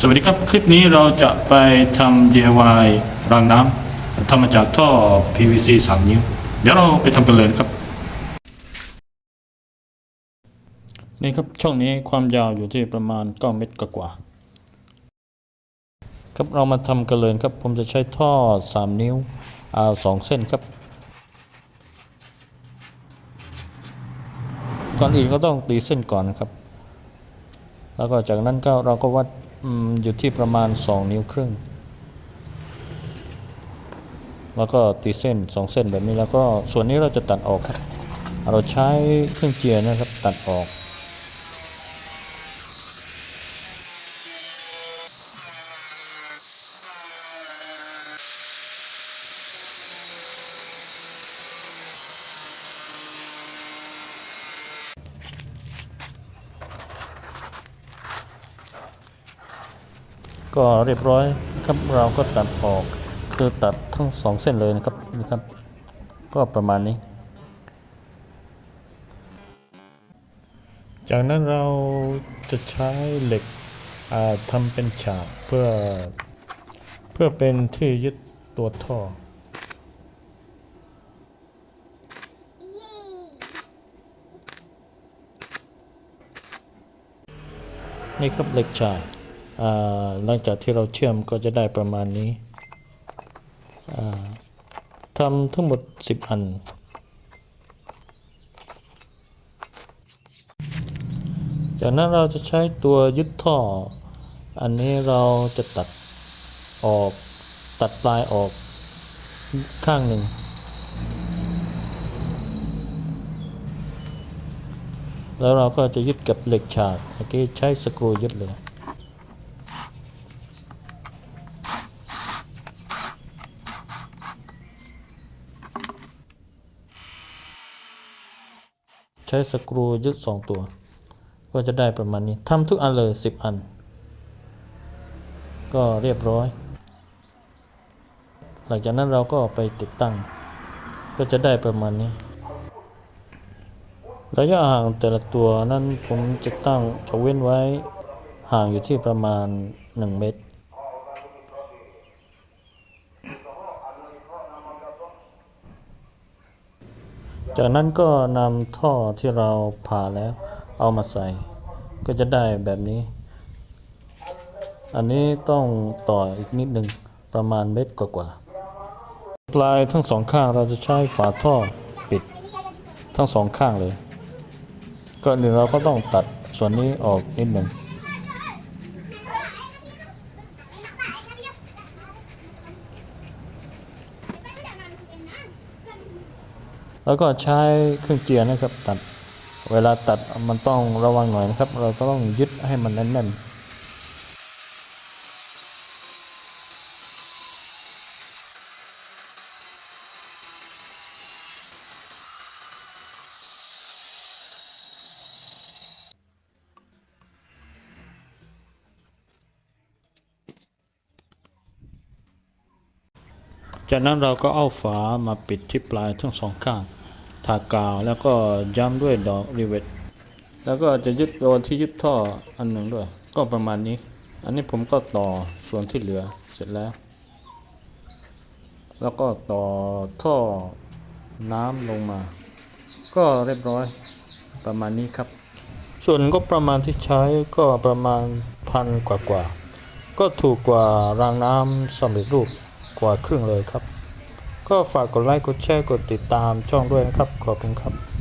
สวัสดีครับ คลิปนี้เราจะไปทำ DIY รางน้ำทำมาจากท่อ PVC 3 นิ้ว เดี๋ยวเราไปทำกันเลยครับ นี่ครับช่องนี้ความยาวอยู่ที่ประมาณ 9 เมตรกว่า ครับเรามาทำกันเลยครับ ผมจะใช้ท่อ 3 นิ้วอาสองเส้นครับ ก่อนอื่นก็ต้องตีเส้นก่อนนะครับ แล้วก็จากนั้นก็เราก็วัดอยู่ที่ประมาณ 2 นิ้วครึ่ง แล้วก็ตีเส้น 2 เส้นแบบนี้แล้วก็ส่วนนี้เราจะตัดออกครับ เราใช้เครื่องเจียนะครับตัดออก ก็เรียบร้อยครับเราก็ตัดออกคือตัดทั้งสองเส้นเลยนะครับนี่ครับ ก็ประมาณนี้ จากนั้นเราจะใช้เหล็กทำเป็นฉากเพื่อเพื่อเป็นที่ยึดตัวท่อนี่ครับเหล็กฉาก หลังจากที่เราเชื่อมก็จะได้ประมาณนี้ทำทั้งหมด 10 อัน จากนั้นเราจะใช้ตัวยึดท่อ อันนี้เราจะตัดออกตัดปลายออกข้างหนึ่ง แล้วเราก็จะยึดกับเหล็กฉากเมื่อกี้ใช้สกรูยึดเลย ใช้สกรูยึดสองตัว ก็จะได้ประมาณนี้ทำทุกอันเลยสิบอัน ก็เรียบร้อย หลังจากนั้นเราก็ไปติดตั้ง ก็จะได้ประมาณนี้ ระยะห่างแต่ละตัวนั้นผมจะตั้งจะเว้นไว้ห่างอยู่ที่ประมาณ 1 เมตร จากนั้นก็นำท่อที่เราผ่าแล้วเอามาใส่ ก็จะได้แบบนี้ อันนี้ต้องต่ออีกนิดหนึ่งประมาณเมตรกว่าๆปลายทั้งสองข้างเราจะใช้ฝาท่อปิดทั้งสองข้างเลยก่อนอื่นเราก็ต้องตัดส่วนนี้ออกนิดหนึ่ง แล้วก็ใช้เครื่องเจียนะครับตัด เวลาตัดมันต้องระวังหน่อยนะครับ เราก็ต้องยึดให้มันแน่นๆ จากนั้นเราก็เอาฝามาปิดที่ปลายทั้งสองข้าง ทากาวแล้วก็ย้ำด้วยดอกรีเวทแล้วก็จะยึดตัวที่ยึดท่ออันหนึ่งด้วย ก็ประมาณนี้ อันนี้ผมก็ต่อส่วนที่เหลือเสร็จแล้ว แล้วก็ต่อท่อน้ำลงมา ก็เรียบร้อยประมาณนี้ครับ ส่วนก็ประมาณที่ใช้ก็ประมาณพันกว่ากว่า ก็ถูกกว่ารางน้ำสำเร็จรูป กว่าครึ่งเลยครับ ก็ฝากกดไลค์กดแชร์กดติดตามช่องด้วยนะครับ ขอบคุณครับ